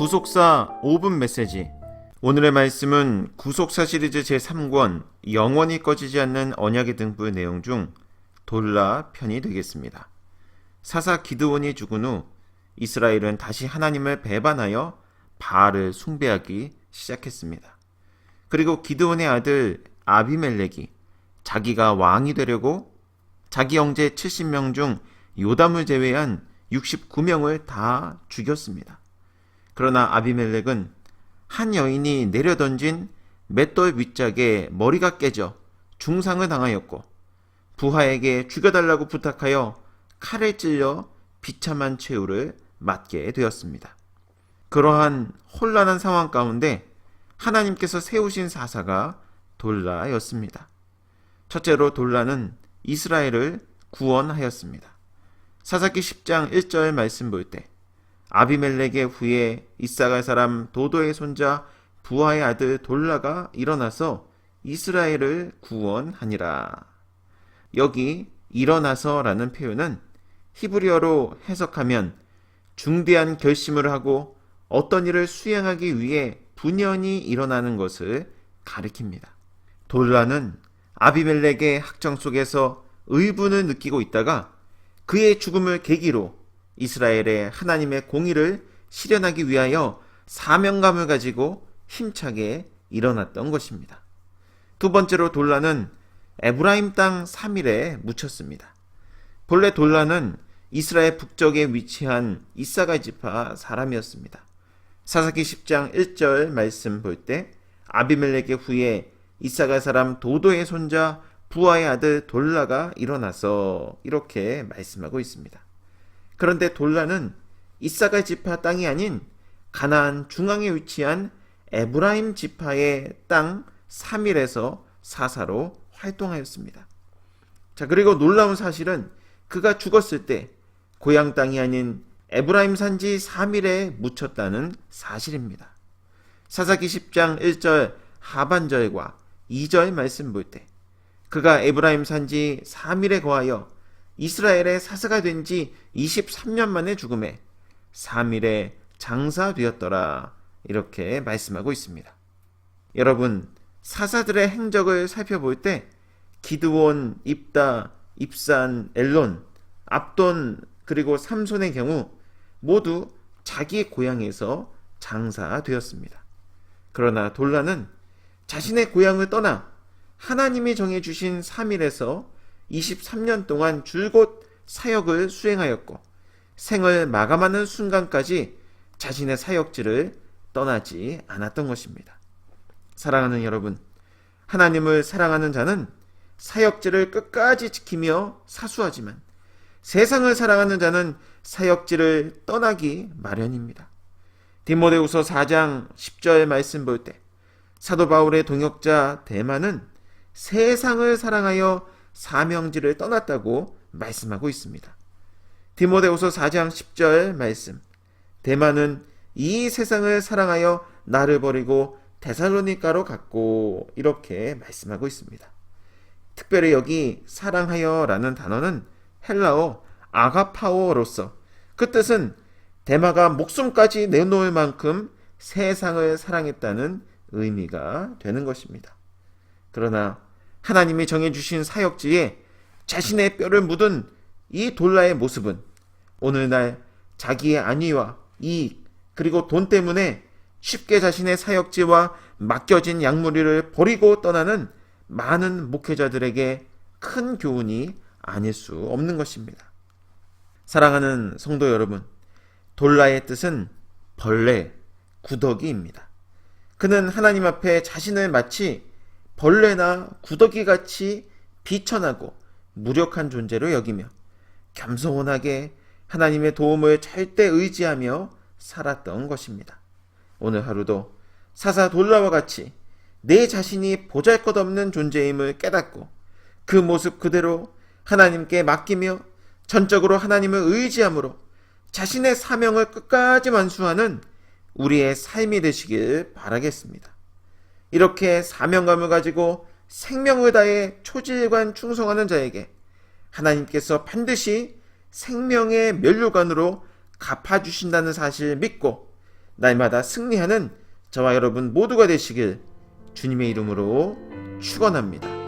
구속사 5분 메시지 오늘의 말씀은 구속사 시리즈 제3권 영원히 꺼지지 않는 언약의 등불 내용 중 돌라 편이 되겠습니다. 사사 기드온이 죽은 후 이스라엘은 다시 하나님을 배반하여 바알을 숭배하기 시작했습니다. 그리고 기드온의 아들 아비멜렉이 자기가 왕이 되려고 자기 형제 70명 중 요담을 제외한 69명을 다 죽였습니다. 그러나 아비멜렉은 한 여인이 내려던진 맷돌 윗짝에 머리가 깨져 중상을 당하였고 부하에게 죽여달라고 부탁하여 칼에 찔려 비참한 최후를 맞게 되었습니다. 그러한 혼란한 상황 가운데 하나님께서 세우신 사사가 돌라였습니다. 첫째로 돌라는 이스라엘을 구원하였습니다. 사사기 10장 1절 말씀 볼 때 아비멜렉의 후에 이사갈 사람 도도의 손자 부하의 아들 돌라가 일어나서 이스라엘을 구원하니라. 여기 일어나서라는 표현은 히브리어로 해석하면 중대한 결심을 하고 어떤 일을 수행하기 위해 분연히 일어나는 것을 가리킵니다. 돌라는 아비멜렉의 학정 속에서 의분을 느끼고 있다가 그의 죽음을 계기로 이스라엘의 하나님의 공의를 실현하기 위하여 사명감을 가지고 힘차게 일어났던 것입니다. 두 번째로 돌라는 에브라임 땅 3일에 묻혔습니다. 본래 돌라는 이스라엘 북쪽에 위치한 이사갈 지파 사람이었습니다. 사사기 10장 1절 말씀 볼 때 아비멜렉의 후에 이사갈 사람 도도의 손자 부하의 아들 돌라가 일어나서 이렇게 말씀하고 있습니다. 그런데 돌라는 이사갈 지파 땅이 아닌 가나안 중앙에 위치한 에브라임 지파의 땅 3일에서 사사로 활동하였습니다. 자, 그리고 놀라운 사실은 그가 죽었을 때 고향 땅이 아닌 에브라임 산지 3일에 묻혔다는 사실입니다. 사사기 10장 1절 하반절과 2절 말씀 볼 때 그가 에브라임 산지 3일에 거하여 이스라엘의 사사가 된 지 23년 만에 죽음에 3일에 장사되었더라. 이렇게 말씀하고 있습니다. 여러분, 사사들의 행적을 살펴볼 때 기드온, 입다, 입산, 엘론, 압돈 그리고 삼손의 경우 모두 자기 고향에서 장사되었습니다. 그러나 돌라는 자신의 고향을 떠나 하나님이 정해주신 3일에서 23년 동안 줄곧 사역을 수행하였고 생을 마감하는 순간까지 자신의 사역지를 떠나지 않았던 것입니다. 사랑하는 여러분, 하나님을 사랑하는 자는 사역지를 끝까지 지키며 사수하지만 세상을 사랑하는 자는 사역지를 떠나기 마련입니다. 디모데후서 4장 10절 말씀 볼 때 사도 바울의 동역자 대만은 세상을 사랑하여 사명지를 떠났다고 말씀하고 있습니다. 디모데후서 4장 10절 말씀. 대만은 이 세상을 사랑하여 나를 버리고 데살로니가로 갔고 이렇게 말씀하고 있습니다. 특별히 여기 사랑하여라는 단어는 헬라어 아가파오로서 그 뜻은 대마가 목숨까지 내놓을 만큼 세상을 사랑했다는 의미가 되는 것입니다. 그러나 하나님이 정해주신 사역지에 자신의 뼈를 묻은 이 돌라의 모습은 오늘날 자기의 안위와 이익 그리고 돈 때문에 쉽게 자신의 사역지와 맡겨진 양무리를 버리고 떠나는 많은 목회자들에게 큰 교훈이 아닐 수 없는 것입니다. 사랑하는 성도 여러분, 돌라의 뜻은 벌레, 구더기입니다. 그는 하나님 앞에 자신을 마치 벌레나 구더기 같이 비천하고 무력한 존재로 여기며 겸손하게 하나님의 도움을 절대 의지하며 살았던 것입니다. 오늘 하루도 사사 돌라와 같이 내 자신이 보잘 것 없는 존재임을 깨닫고 그 모습 그대로 하나님께 맡기며 전적으로 하나님을 의지함으로 자신의 사명을 끝까지 완수하는 우리의 삶이 되시길 바라겠습니다. 이렇게 사명감을 가지고 생명을 다해 초질관 충성하는 자에게 하나님께서 반드시 생명의 면류관으로 갚아주신다는 사실 믿고 날마다 승리하는 저와 여러분 모두가 되시길 주님의 이름으로 축원합니다.